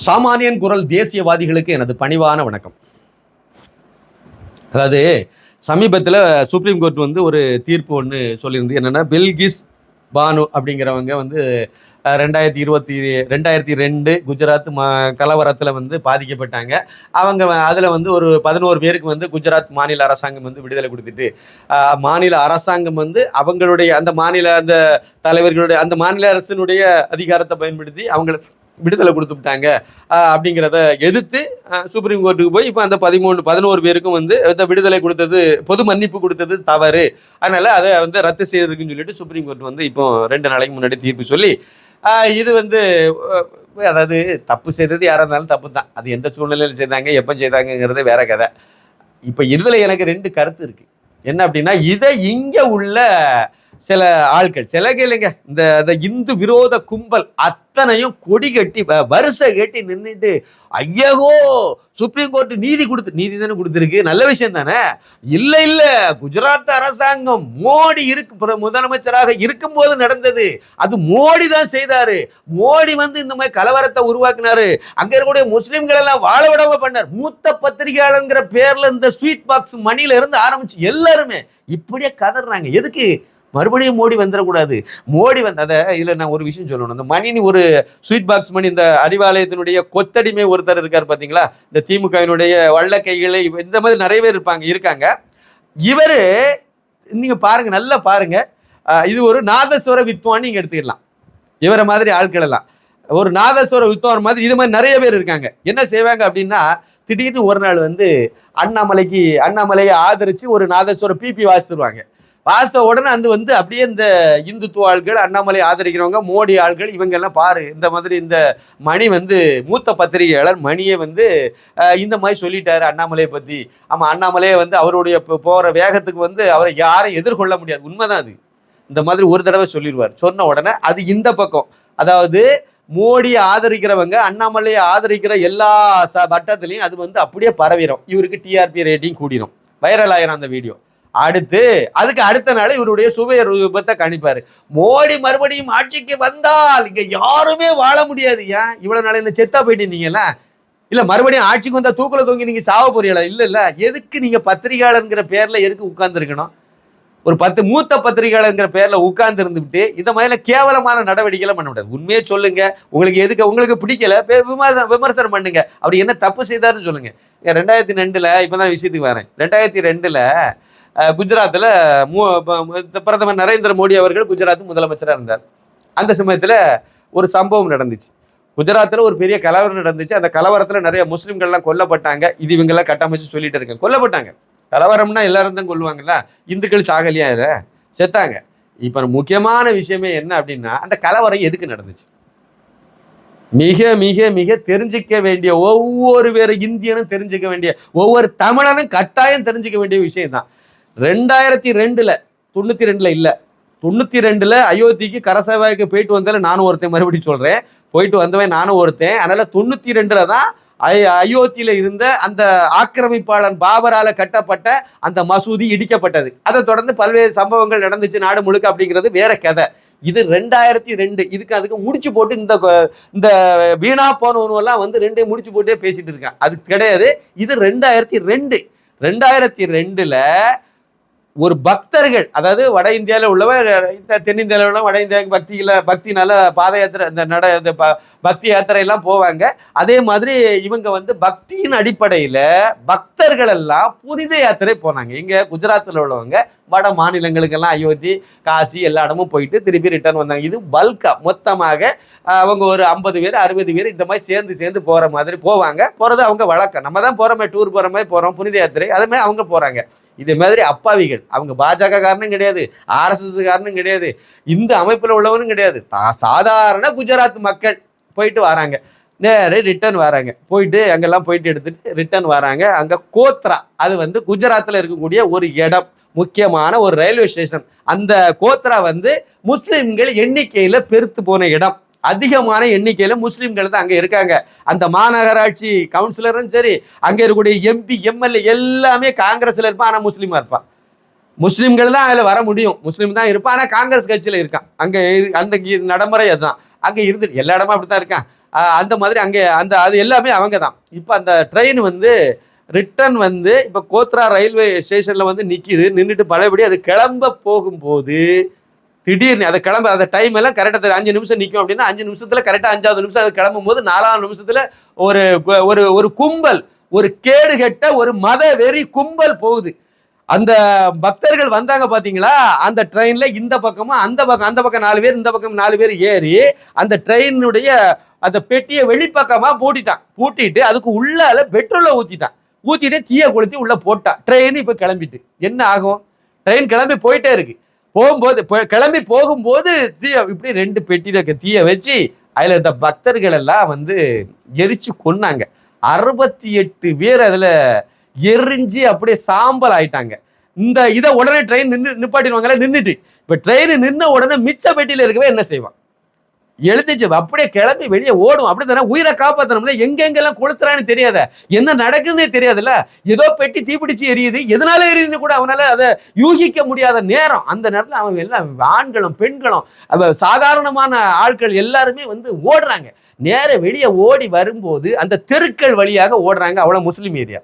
சாமானியன் குரல் தேசியவாதிகளுக்கு எனது பணிவான வணக்கம். அதாவது சமீபத்தில் சுப்ரீம் கோர்ட் வந்து ஒரு தீர்ப்பு ஒன்று சொல்லியிருந்து என்னென்னா பில்கிஸ் பானு அப்படிங்கிறவங்க வந்து ரெண்டாயிரத்தி இருபத்தி ரெண்டாயிரத்தி ரெண்டு குஜராத் மா கலவரத்தில் வந்து பாதிக்கப்பட்டாங்க. அவங்க அதில் வந்து ஒரு பதினோரு பேருக்கு வந்து குஜராத் மாநில அரசாங்கம் வந்து விடுதலை கொடுத்துட்டு மாநில அரசாங்கம் வந்து அவங்களுடைய அந்த மாநில அந்த தலைவர்களுடைய அந்த மாநில அரசினுடைய அதிகாரத்தை பயன்படுத்தி அவங்களை விடுதலை கொடுத்துட்டாங்க அப்படிங்கிறத எதிர்த்து சுப்ரீம் கோர்ட்டுக்கு போய் இப்போ அந்த பதிமூணு பதினோரு பேருக்கும் வந்து விடுதலை கொடுத்தது பொது மன்னிப்பு கொடுத்தது தவறு. அதனால் அதை வந்து ரத்து செய்திருக்குன்னு சொல்லிட்டு சுப்ரீம் கோர்ட் வந்து இப்போ ரெண்டு நாளைக்கு முன்னாடி தீர்ப்பு சொல்லி இது வந்து அதாவது தப்பு செய்தது யாராக இருந்தாலும் தப்பு தான் அது எந்த சூழ்நிலையில் செய்தாங்க எப்போ செய்தாங்கங்கிறது வேற கதை. இப்போ இதில் எனக்கு ரெண்டு கருத்து இருக்குது என்ன அப்படின்னா இதை இங்கே உள்ள சில ஆட்கள் சில கேளுங்க. இந்த இந்து விரோத கும்பல் அத்தனையும் கொடி கட்டி வ- வரிசை கட்டி நின்றுட்டு ஐயகோ சுப்ரீம் கோர்ட் நீதி கொடுத்து நீதி தானே கொடுத்துருக்கு நல்ல விஷயம் தானே? இல்லை இல்லை குஜராத் அரசாங்கம் மோடி இருக்கு முதலமைச்சராக இருக்கும்போது நடந்தது. அது மோடி தான் செய்தாரு. மோடி வந்து இந்த மாதிரி கலவரத்தை உருவாக்குனாரு. அங்கே இருக்கக்கூடிய முஸ்லீம்கள் எல்லாம் வாழ விடாம பண்ணார். மூத்த பத்திரிகையாளங்கிற பேர்ல இந்த ஸ்வீட் பாக்ஸ் மணியில இருந்து ஆரம்பிச்சு எல்லாருமே இப்படியே கதறாங்க. எதுக்கு மறுபடியும் மோடி வந்துடக்கூடாது. மோடி வந்து அதை இதில் நான் ஒரு விஷயம் சொல்லணும். இந்த மணினி ஒரு ஸ்வீட் பாக்ஸ் மணி இந்த அறிவாலயத்தினுடைய கொத்தடிமை ஒருத்தர் இருக்கார் பார்த்தீங்களா இந்த திமுகவினுடைய வள்ள கைகளை இந்த மாதிரி நிறைய பேர் இருப்பாங்க இருக்காங்க. இவர் நீங்கள் பாருங்கள் நல்லா பாருங்கள் இது ஒரு நாதஸ்வர வித்வான் நீங்கள் எடுத்துக்கலாம். இவரை மாதிரி ஆட்கள் எல்லாம் ஒரு நாதஸ்வர வித்வான் மாதிரி இது மாதிரி நிறைய பேர் இருக்காங்க. என்ன செய்வாங்க அப்படின்னா திடீர்னு ஒரு நாள் வந்து அண்ணாமலைக்கு அண்ணாமலையை ஆதரிச்சு ஒரு நாதஸ்வர பிபி வாசித்துருவாங்க வாச உடனே அது வந்து அப்படியே இந்த இந்துத்துவ ஆள்கள் அண்ணாமலை ஆதரிக்கிறவங்க மோடி ஆள்கள் இவங்க எல்லாம் பாரு இந்த மாதிரி இந்த மணி வந்து மூத்த பத்திரிகையாளர் மணியை வந்து இந்த மாதிரி சொல்லிட்டாரு அண்ணாமலையை பத்தி. ஆமா அண்ணாமலையை வந்து அவருடைய போகிற போற வேகத்துக்கு வந்து அவரை யாரும் எதிர்கொள்ள முடியாது. உண்மைதான் அது. இந்த மாதிரி ஒரு தடவை சொல்லிடுவார். சொன்ன உடனே அது இந்த பக்கம். அதாவது மோடியை ஆதரிக்கிறவங்க அண்ணாமலையை ஆதரிக்கிற எல்லா ச வட்டத்துலையும் அது வந்து அப்படியே பரவிடும் இவருக்கு டிஆர்பி ரேட்டிங் கூடிரும். வைரல் ஆயிரும் அந்த வீடியோ அடுத்து அதுக்கு அடுத்த நாள் இவருடைய சுவைய ரூபத்தை கணிப்பாரு. மோடி மறுபடியும் ஆட்சிக்கு வந்தால் இங்க யாருமே வாழ முடியாது. ஏன்? இவ்வளவு நாள் என்ன செத்தா போயிட்டீங்களா இல்ல மறுபடியும் ஆட்சிக்கு வந்தா தூக்குல தொங்கி நீங்க சாவ போறீங்களா? இல்ல இல்ல. எதுக்கு நீங்க பத்திரிகையாளருங்கிற பேர்ல எதுக்கு உட்கார்ந்துருக்கணும்? ஒரு பத்து மூத்த பத்திரிகையாளருங்கிற பேர்ல உட்கார்ந்து இருந்துட்டு இந்த மாதிரில கேவலமான நடவடிக்கைகளை பண்ண முடியாது. உண்மையே சொல்லுங்க. உங்களுக்கு எதுக்கு உங்களுக்கு பிடிக்கல? பே- விமர்சனம் விமர்சனம் பண்ணுங்க. அப்படி என்ன தப்பு செய்தாருன்னு சொல்லுங்க. ரெண்டாயிரத்தி ரெண்டுல இப்பதான் விஷயத்துக்கு வரேன். ரெண்டாயிரத்தி ரெண்டுல குஜராத்தில் மூ பிரதமர் நரேந்திர மோடி அவர்கள் குஜராத் முதலமைச்சராக இருந்தார். அந்த சமயத்தில் ஒரு சம்பவம் நடந்துச்சு. குஜராத்தில் ஒரு பெரிய கலவரம் நடந்துச்சு. அந்த கலவரத்தில் நிறைய முஸ்லீம்கள்லாம் கொல்லப்பட்டாங்க. இது இவங்கெல்லாம் கட்டமைச்சு சொல்லிட்டு இருக்கேன் கொல்லப்பட்டாங்க. கலவரம்னா எல்லாரும் தான் கொல்லுவாங்களா இந்துக்கள் சாகலியா இல்லை செத்தாங்க. இப்போ முக்கியமான விஷயமே என்ன அப்படின்னா அந்த கலவரம் எதுக்கு நடந்துச்சு? மிக மிக மிக தெரிஞ்சிக்க வேண்டிய ஒவ்வொரு வேறு இந்தியனும் தெரிஞ்சுக்க வேண்டிய ஒவ்வொரு தமிழனும் கட்டாயம் தெரிஞ்சுக்க வேண்டிய விஷயம் தான் ரெண்டாயிரத்தி ரெண்டுல தொண்ணூத்தி ரெண்டுல இல்ல. தொண்ணூத்தி ரெண்டுல அயோத்திக்கு கரசேவாய்க்கு போயிட்டு வந்தால நானும் ஒருத்தன் மறுபடியும் சொல்றேன். போயிட்டு வந்தவன் நானும் ஒருத்தன். அதனால தொண்ணூத்தி ரெண்டுல தான் அயோத்தியில் அயோத்தியில இருந்த அந்த ஆக்கிரமிப்பாளன் பாபரால கட்டப்பட்ட அந்த மசூதி இடிக்கப்பட்டது. அதை தொடர்ந்து பல்வேறு சம்பவங்கள் நடந்துச்சு நாடு முழுக்க அப்படிங்கிறது வேற கதை. இது ரெண்டாயிரத்தி ரெண்டு. இதுக்கு அதுக்கு முடிச்சு போட்டு இந்த இந்த வீணா போனவனுவெல்லாம் வந்து ரெண்டையும் முடிச்சு போட்டே பேசிட்டு இருக்கான். அது கிடையாது. இது ரெண்டாயிரத்தி ரெண்டு. ரெண்டாயிரத்தி ரெண்டுல ஒரு பக்தர்கள் அதாவது வட இந்தியாவில் உள்ளவர் இந்த தென்னிந்தியாவில் உள்ள வட இந்தியாவுக்கு பக்தியில் பக்தினால பாத யாத்திரை இந்த நட இந்த பக்தி யாத்திரை எல்லாம் போவாங்க. அதே மாதிரி இவங்க வந்து பக்தியின் அடிப்படையில் பக்தர்கள் எல்லாம் புனித யாத்திரை போனாங்க. இங்கே குஜராத்தில் உள்ளவங்க வட மாநிலங்களுக்கெல்லாம் அயோத்தி காசி எல்லா இடமும் போயிட்டு திருப்பி ரிட்டர்ன் வந்தாங்க. இது பல்காக மொத்தமாக அவங்க ஒரு ஐம்பது பேர் அறுபது பேர் இந்த மாதிரி சேர்ந்து சேர்ந்து போகிற மாதிரி போவாங்க. போகிறது அவங்க வழக்கம். நம்ம தான் போகிறோமே டூர் போகிற மாதிரி போகிறோம் புனித யாத்திரை அதே மாதிரி அவங்க போகிறாங்க இதே மாதிரி அப்பாவிகள். அவங்க பாஜக காரணம் கிடையாது ஆர்எஸ்எஸ் காரணம் கிடையாது இந்த அமைப்பில் உள்ளவனும் கிடையாது. சாதாரண குஜராத் மக்கள் போயிட்டு வராங்க. நேரு ரிட்டர்ன் வராங்க. போயிட்டு அங்கெல்லாம் போயிட்டு எடுத்துட்டு ரிட்டர்ன் வராங்க. அங்கே கோத்ரா அது வந்து குஜராத்தில் இருக்கக்கூடிய ஒரு இடம் முக்கியமான ஒரு ரயில்வே ஸ்டேஷன் அந்த கோத்ரா வந்து முஸ்லிம்கள் எண்ணிக்கையில் பெருத்து போன இடம். அதிகமான எண்ணிக்கையில் முஸ்லீம்கள் தான் அங்கே இருக்காங்க. அந்த மாநகராட்சி கவுன்சிலரும் சரி அங்கே இருக்கக்கூடிய எம்பி எம்எல்ஏ எல்லாமே காங்கிரஸில் இருப்பான் ஆனால் முஸ்லீமாக இருப்பான் முஸ்லீம்கள் தான் அதில் வர முடியும். முஸ்லீம் தான் இருப்பான் ஆனால் காங்கிரஸ் கட்சியில் இருக்கான். அங்கே இரு- அந்த நடைமுறை அதுதான். அங்கே இருந்து எல்லா இடமும் அப்படித்தான் இருக்கான். அந்த மாதிரி அங்கே அந்த அது எல்லாமே அவங்க தான். இப்போ அந்த ட்ரெயின் வந்து ரிட்டர்ன் வந்து இப்போ கோத்ரா ரயில்வே ஸ்டேஷனில் வந்து நிற்கிது நின்றுட்டு பழையபடி அது கிளம்ப போகும்போது திடீர்னு அதை கிளம்ப அந்த டைம் எல்லாம் கரெக்டாக அஞ்சு நிமிஷம் நிற்கும் அப்படின்னா அஞ்சு நிமிஷத்தில் கரெக்டாக அஞ்சாவது நிமிஷம் அது கிளம்பும் போது நாலாவது நிமிஷத்தில் ஒரு ஒரு ஒரு கும்பல் ஒரு கேடு கெட்ட ஒரு மத வெறி கும்பல் போகுது. அந்த பக்தர்கள் வந்தாங்க பார்த்தீங்களா அந்த ட்ரெயினில் இந்த பக்கமும் அந்த பக்கம் அந்த பக்கம் நாலு பேர் இந்த பக்கம் நாலு பேர் ஏறி அந்த ட்ரெயினுடைய அந்த பெட்டியை வெளிப்பக்கமாக பூட்டிட்டான். பூட்டிட்டு அதுக்கு உள்ளால பெட்ரோலை ஊற்றிட்டான் ஊற்றிட்டு தீயை கொளுத்தி உள்ளே போட்டான். ட்ரெயின் இப்போ கிளம்பிட்டு. என்ன ஆகும்? ட்ரெயின் கிளம்பி போயிட்டே இருக்குது போகும்போது கிளம்பி போகும்போது தீய இப்படி ரெண்டு பெட்டியில் இருக்க தீய வச்சு அதில் இந்த பக்தர்கள் எல்லாம் வந்து எரிச்சு கொன்னாங்க. அறுபத்தி எட்டு பேர் அதில் எரிஞ்சு அப்படியே சாம்பல் ஆயிட்டாங்க. இந்த இதை உடனே ட்ரெயின் நின்று நிப்பாட்டிடுவாங்கல்ல நின்றுட்டு இப்போ ட்ரெயின் நின்ன உடனே மிச்ச பெட்டியில் இருக்கவே என்ன செய்வான்? எழுந்துச்சு அப்படியே கிளம்பி வெளியே ஓடும். அப்படி தானே? உயிரை காப்பாற்றணும்ல எங்கெங்கெல்லாம் கொளுத்துறான்னு தெரியாத. என்ன நடக்குதுன்னே தெரியாதுல்ல. ஏதோ பெட்டி தீப்பிடிச்சு எரியுது. எதனால எரியுதுன்னு கூட அவனால அதை யூகிக்க முடியாத நேரம். அந்த நேரத்தில் அவன் எல்லாம் ஆண்களும் பெண்களும் அவ சாதாரணமான ஆட்கள் எல்லாருமே வந்து ஓடுறாங்க. நேர வெளியே ஓடி வரும்போது அந்த தெருக்கள் வழியாக ஓடுறாங்க அவ்வளோ முஸ்லீம் ஏரியா.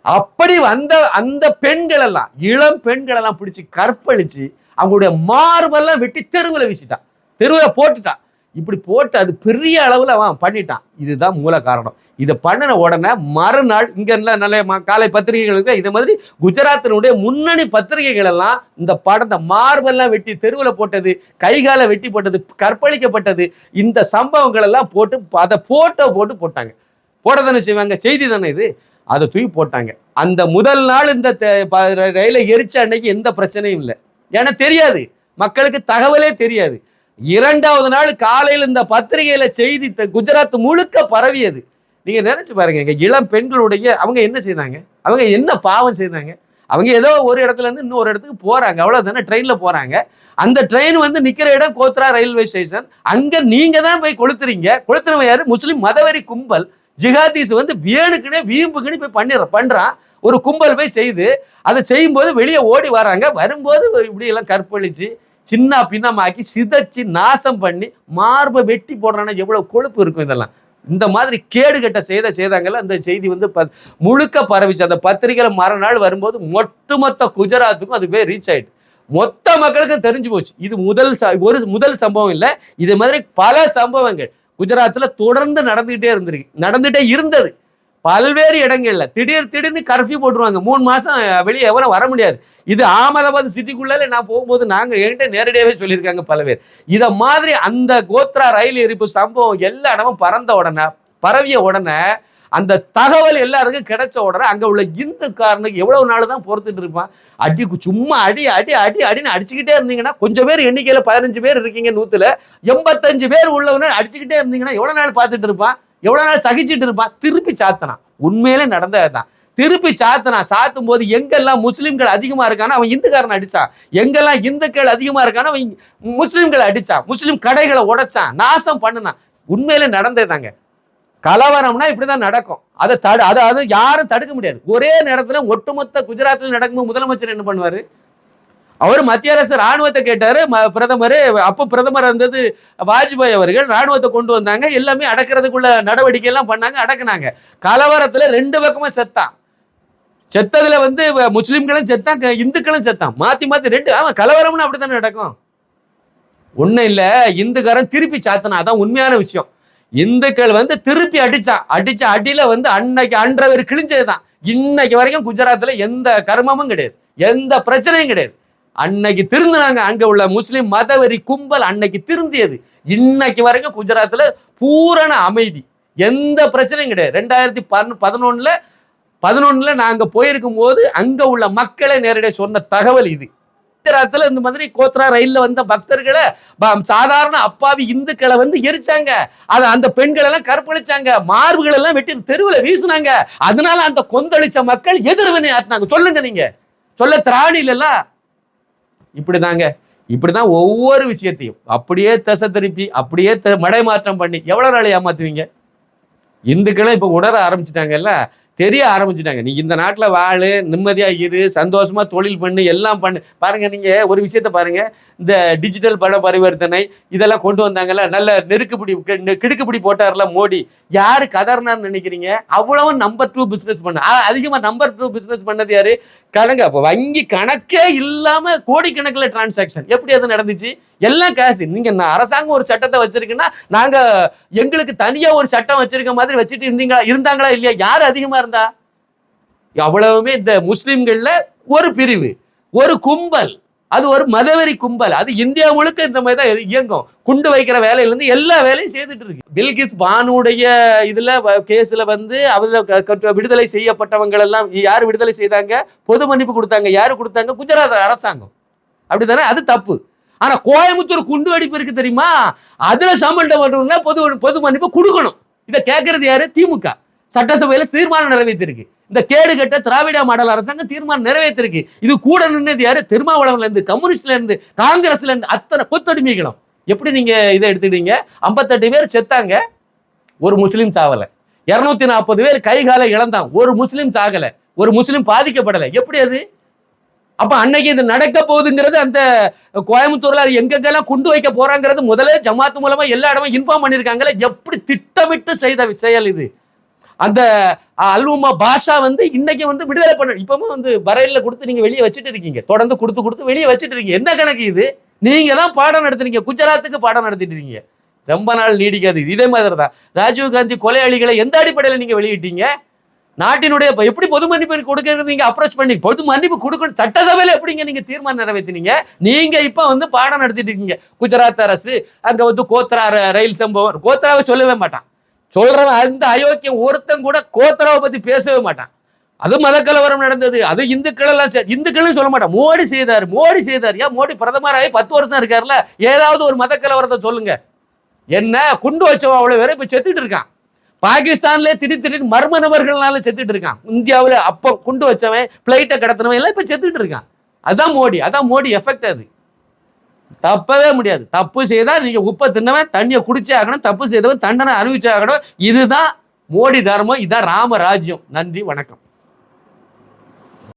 அப்படி வந்த அந்த பெண்கள் எல்லாம் இளம் பெண்கள் எல்லாம் பிடிச்சி கற்பழிச்சு அவங்களுடைய மார்பெல்லாம் வெட்டி தெருவில் வீசிட்டான். தெருவில் போட்டுட்டான். இப்படி போட்டு அது பெரிய அளவில் அவன் பண்ணிட்டான். இதுதான் மூல காரணம். இதை பண்ணின உடனே மறுநாள் இங்கே நல்ல ம- காலை பத்திரிகைகளுக்கு இருக்கு மாதிரி குஜராத்தினுடைய முன்னணி பத்திரிகைகள் எல்லாம் இந்த படத்தை மார்பெல்லாம் வெட்டி தெருவில் போட்டது கைகால வெட்டி போட்டது கற்பழிக்கப்பட்டது இந்த சம்பவங்கள் எல்லாம் போட்டு அதை போட்டோ போட்டு போட்டாங்க. போட தானே செய்வாங்க? செய்தி தானே இது? அதை தூக்கி போட்டாங்க. அந்த முதல் நாள் இந்த த- ரயிலை எரிச்ச அன்னைக்கு எந்த பிரச்சனையும் இல்லை. ஏன்னா தெரியாது. மக்களுக்கு தகவலே தெரியாது. இரண்டாவது நாள் காலையில் இந்த பத்திரிகையில செய்தி த- குஜராத் முழுக்க பரவியது. நீங்க நினைச்சு பாருங்க எங்க இளம் பெண்களுடைய அவங்க என்ன செய்தாங்க? அவங்க என்ன பாவம் செய்தாங்க? அவங்க ஏதோ ஒரு இடத்துல இருந்து இன்னொரு இடத்துக்கு போறாங்க. அவ்வளவுதானே? ட்ரெயின்ல போறாங்க. அந்த ட்ரெயின் வந்து நிக்கிற இடம் கோத்ரா ரயில்வே ஸ்டேஷன் அங்க நீங்க தான் போய் கொளுத்துறீங்க. கொளுத்துறவன் யாரு? முஸ்லீம் மதவெறி கும்பல். ஜிஹாதீஸ் வந்து வேணுக்குனே வீம்புக்குன்னு போய் பண்ணிடுற பண்றான் ஒரு கும்பல் போய் செய்து அதை செய்யும்போது வெளியே ஓடி வராங்க. வரும்போது இப்படி எல்லாம் கற்பழிச்சு சின்ன பின்னமாக்கி சிதைச்சு நாசம் பண்ணி மார்பை வெட்டி போடுறானா எவ்வளோ கொழுப்பு இருக்கும் இதெல்லாம். இந்த மாதிரி கேடு கெட்ட செய்த செய்தாங்கல்ல அந்த செய்தி வந்து ப- முழுக்க பரவிச்சு அந்த பத்திரிகையில் மறுநாள் வரும்போது ஒட்டுமொத்த குஜராத்துக்கும் அது போய் ரீச் ஆயிட்டு. மொத்த மக்களுக்கும் தெரிஞ்சு போச்சு. இது முதல் ச- ஒரு முதல் சம்பவம் இல்லை. இது மாதிரி பல சம்பவங்கள் குஜராத்தில் தொடர்ந்து நடந்துகிட்டே இருந்திருக்கு. நடந்துகிட்டே இருந்தது. பல்வேறு இடங்கள்ல திடீர் திடீர்னு கர்ஃபியூ போட்டுருவாங்க. மூணு மாசம் வெளியே எவ்வளோ வர முடியாது. இது அகமதாபாத் சிட்டிக்குள்ளால நான் போகும்போது நாங்க என்கிட்ட நேரடியாவே சொல்லியிருக்காங்க பல பேர். இத மாதிரி அந்த கோத்ரா ரயில் எரிப்பு சம்பவம் எல்லா இடமும் பறந்த உடனே பரவிய உடனே அந்த தகவல் எல்லாருக்கும் கிடைச்ச உடனே அங்கே உள்ள இந்துக்காரனுக்கு எவ்வளவு நாள் தான் பொறுத்துட்டு இருப்பான். அடி சும்மா அடி அடி அடி அடின்னு அடிச்சுக்கிட்டே இருந்தீங்கன்னா கொஞ்சம் பேர் எண்ணிக்கையில் பதினஞ்சு பேர் இருக்கீங்க நூற்றுல எண்பத்தஞ்சு பேர் உள்ளவன அடிச்சுக்கிட்டே இருந்தீங்கன்னா எவ்வளோ நாள் பார்த்துட்டு இருப்பான்? எவ்வளோ நாள் சகிச்சுட்டு இருப்பான் திருப்பி சாத்தனான் உண்மையிலே நடந்ததுதான் திருப்பி சாத்தனான் சாத்தும் போது எங்கெல்லாம் முஸ்லீம்கள் அதிகமா இருக்கானோ அவன் இந்துக்காரன் அடித்தான் எங்கெல்லாம் இந்துக்கள் அதிகமா இருக்கானோ அவன் முஸ்லீம்களை அடித்தான் முஸ்லீம் கடைகளை உடைச்சான். நாசம் பண்ணுனான். உண்மையிலே நடந்ததுதாங்க கலவரம்னா இப்படிதான் நடக்கும். அதை தடு அதை அதை யாரும் தடுக்க முடியாது. ஒரே நேரத்துல ஒட்டுமொத்த குஜராத்தில் நடக்கும்போது முதலமைச்சர் என்ன பண்ணுவாரு? அவர் மத்திய அரசு ராணுவத்தை கேட்டாரு. ம- பிரதமர் அப்போ பிரதமர் இருந்தது வாஜ்பாய் அவர்கள். ராணுவத்தை கொண்டு வந்தாங்க. எல்லாமே அடக்கிறதுக்குள்ள நடவடிக்கை எல்லாம் பண்ணாங்க அடக்குனாங்க. கலவரத்துல ரெண்டு பக்கமும் செத்தான். செத்ததுல வந்து முஸ்லீம்களும் முஸ்லிம்களும் செத்தான் இந்துக்களும் செத்தான். மாத்தி மாத்தி ரெண்டு ஆமா கலவரம்னு அப்படித்தானே நடக்கும்? ஒன்றும் இல்ல இந்துக்காரன் திருப்பி சாத்தனா அதான் உண்மையான விஷயம். இந்துக்கள் வந்து திருப்பி அடிச்சான் அடிச்ச அடியில வந்து அன்னைக்கு அன்றவர் கிழிஞ்சதுதான். இன்னைக்கு வரைக்கும் குஜராத்ல எந்த கர்மமும் கிடையாது. எந்த பிரச்சனையும் கிடையாது. அன்னைக்கு திருந்தினாங்க. அங்க உள்ள முஸ்லிம் மதவெறி கும்பல் அன்னைக்கு திருந்தியது. இன்னைக்கு வரைக்கும் குஜராத்ல பூரண அமைதி. எந்த பிரச்சனையும் கிடையாது. ரெண்டாயிரத்தி பன் பதினொன்னுல பதினொன்னுல நாங்க போயிருக்கும் போது அங்க உள்ள மக்களை நேரடியாக சொன்ன தகவல் இது. குஜராத்தில் இந்த மாதிரி கோத்ரா ரயிலில் வந்த பக்தர்களை சாதாரண அப்பாவி இந்துக்களை வந்து எரிச்சாங்க. அதை அந்த பெண்களெல்லாம் கற்பழிச்சாங்க. மார்புகள் எல்லாம் வெட்டி தெருவில் வீசுனாங்க. அதனால அந்த கொந்தளிச்ச மக்கள் எதிர்வினை ஆட்டினாங்க சொல்லுங்க நீங்க. சொல்ல இப்படிதாங்க. இப்படிதான் ஒவ்வொரு விஷயத்தையும். அப்படியே திசை திருப்பி அப்படியே த- மடை மாற்றம் பண்ணி எவ்வளவு நாள் ஏமாத்துவீங்க? இந்துக்கெல்லாம் இப்ப உணர ஆரம்பிச்சிட்டாங்கல்ல? தெரிய ஆரம்பிச்சிட்டாங்க. நீ இந்த நாட்டில் வாழு நிம்மதியாக இரு சந்தோஷமாக தொழில் பண்ணு எல்லாம் பண்ணு. பாருங்கள் நீங்கள் ஒரு விஷயத்த பாருங்கள் இந்த டிஜிட்டல் பண பரிவர்த்தனை இதெல்லாம் கொண்டு வந்தாங்கல்ல நல்ல நெருக்குப்பிடி கிடுக்குப்பிடி போட்டார்ல மோடி. யார் கதர்னார்னு நினைக்கிறீங்க? அவ்வளவு நம்பர் டூ பிஸ்னஸ் பண்ண. அதிகமாக நம்பர் டூ பிஸ்னஸ் பண்ணது யார்? கணக்கு. அப்போ வங்கி கணக்கே இல்லாமல் கோடிக்கணக்கில் டிரான்சாக்ஷன் எப்படி அது நடந்துச்சு? எல்லாம் காசு நீங்க நான் அரசாங்கம் ஒரு சட்டத்தை வச்சிருக்குன்னா நாங்க எங்களுக்கு தனியா ஒரு சட்டம் வச்சிருக்க மாதிரி வச்சுட்டு இருந்தீங்களா இருந்தாங்களா இல்லையா? யார் அதிகமா இருந்தா? அவ்வளவுமே இந்த முஸ்லிம்கள்ல ஒரு பிரிவு ஒரு கும்பல். அது ஒரு மதவெறி கும்பல். அது இந்தியா முழுக்க இந்த மாதிரி தான் இயங்கும். குண்டு வைக்கிற வேலையில இருந்து எல்லா வேலையும் செய்துட்டு இருக்கு. பில்கிஸ் பானுடைய இதுல கேஸ்ல வந்து அதில் க- விடுதலை செய்யப்பட்டவங்க எல்லாம் யார் விடுதலை செய்தாங்க? பொது மன்னிப்பு கொடுத்தாங்க. யாரு கொடுத்தாங்க? குஜராத் அரசாங்கம். அப்படிதானே அது தப்பு. ஆனா கோயம்புத்தூர் குண்டு வெடிப்பு இருக்கு தெரியுமா? அதுல சம்பந்தப்பட்டவங்க பொது பொது மன்னிப்பு கொடுக்கணும். இதை கேட்கறது யாரு? திமுக. சட்டசபையில தீர்மானம் நிறைவேற்றிருக்கு. இந்த கேடு கட்ட திராவிட மாடல் அரசாங்கம் தீர்மானம் நிறைவேற்றிருக்கு. இது கூட நின்னது யாரு? திருமாவளவன்ல இருந்து கம்யூனிஸ்ட்ல இருந்து காங்கிரஸ்ல இருந்து அத்தனை கொத்தடிமைகளும். எப்படி நீங்க இதை எடுத்துக்கிட்டீங்க? ஐம்பத்தெட்டு பேர் செத்தாங்க. ஒரு முஸ்லீம் சாவல. இருநூத்தி நாற்பது பேர் கை காலை இழந்தான். ஒரு முஸ்லீம் சாகல. ஒரு முஸ்லீம் பாதிக்கப்படலை. எப்படி அது? அப்ப அன்னைக்கு இது நடக்க போகுதுங்கிறது அந்த கோயம்புத்தூர்ல அது எங்கெங்கெல்லாம் கொண்டு வைக்க போறாங்கிறது முதல்ல ஜமாத்து மூலமா எல்லா இடமும் இன்ஃபார்ம் பண்ணிருக்காங்கல்ல எப்படி திட்டமிட்டு செய்த செயல் இது? அந்த அல்வுமா பாஷா வந்து இன்னைக்கு வந்து விடுதலை பண்ண இப்பவும் வந்து வரையில் கொடுத்து நீங்க வெளியே வச்சுட்டு இருக்கீங்க. தொடர்ந்து கொடுத்து கொடுத்து வெளியே வச்சுட்டு இருக்கீங்க. என்ன கணக்கு இது? நீங்க தான் பாடம் நடத்துறீங்க குஜராத்துக்கு பாடம் நடத்திட்டு இருக்கீங்க. ரொம்ப நாள் நீடிக்காது இதே. மாதிரி தான் ராஜீவ் காந்தி கொலையாளிகளை எந்த அடிப்படையில் நீங்க வெளியிட்டீங்க? நாட்டினுடைய எப்படி பொது மன்னிப்பு கொடுக்கறது நீங்க அப்ரோச் பண்ணி பொது மன்னிப்பு கொடுக்கணும் சட்டசபையில் எப்படிங்க நீங்க தீர்மானம் நிறைவேற்றினீங்க நீங்க இப்ப வந்து பாடம் நடத்திட்டு இருக்கீங்க. குஜராத் அரசு அங்க வந்து கோத்ரா ர- ரயில் சம்பவம் கோத்ராவை சொல்லவே மாட்டான். சொல்றவன் அந்த அயோக்கியம் ஒருத்தன் கூட கோத்ராவை பத்தி பேசவே மாட்டான். அது மதக்கலவரம் நடந்தது அது இந்துக்கள் எல்லாம் இந்துக்களும் சொல்ல மாட்டான். மோடி செய்தார் மோடி செய்தார். ஏன் மோடி பிரதமராகி பத்து வருஷம் இருக்காருல்ல? ஏதாவது ஒரு மதக்கலவரத்தை சொல்லுங்க. என்ன குண்டு வச்சவன் அவ்வளவு பேரை இப்ப செத்துட்டு இருக்கான். பாகிஸ்தான்ல திடீர் திடீர் மர்ம நபர்கள்னால செத்துட்டு இருக்கான். இந்தியாவில் அப்போ குண்டு வச்சவன் பிளைட்டை கடத்தினவன் எல்லாம் இப்போ செத்துட்டு இருக்கான். அதுதான் மோடி அதான் மோடி எஃபெக்ட் அது. தப்பவே முடியாது. தப்பு செய்தால் நீங்க உப்பை தின்னவன் தண்ணியை குடிச்சே ஆகணும் தப்பு செய்தவன் தண்டனை அனுபவிச்சே ஆகணும். இதுதான் மோடி தர்மம் இதுதான் ராமராஜ்யம் நன்றி வணக்கம்.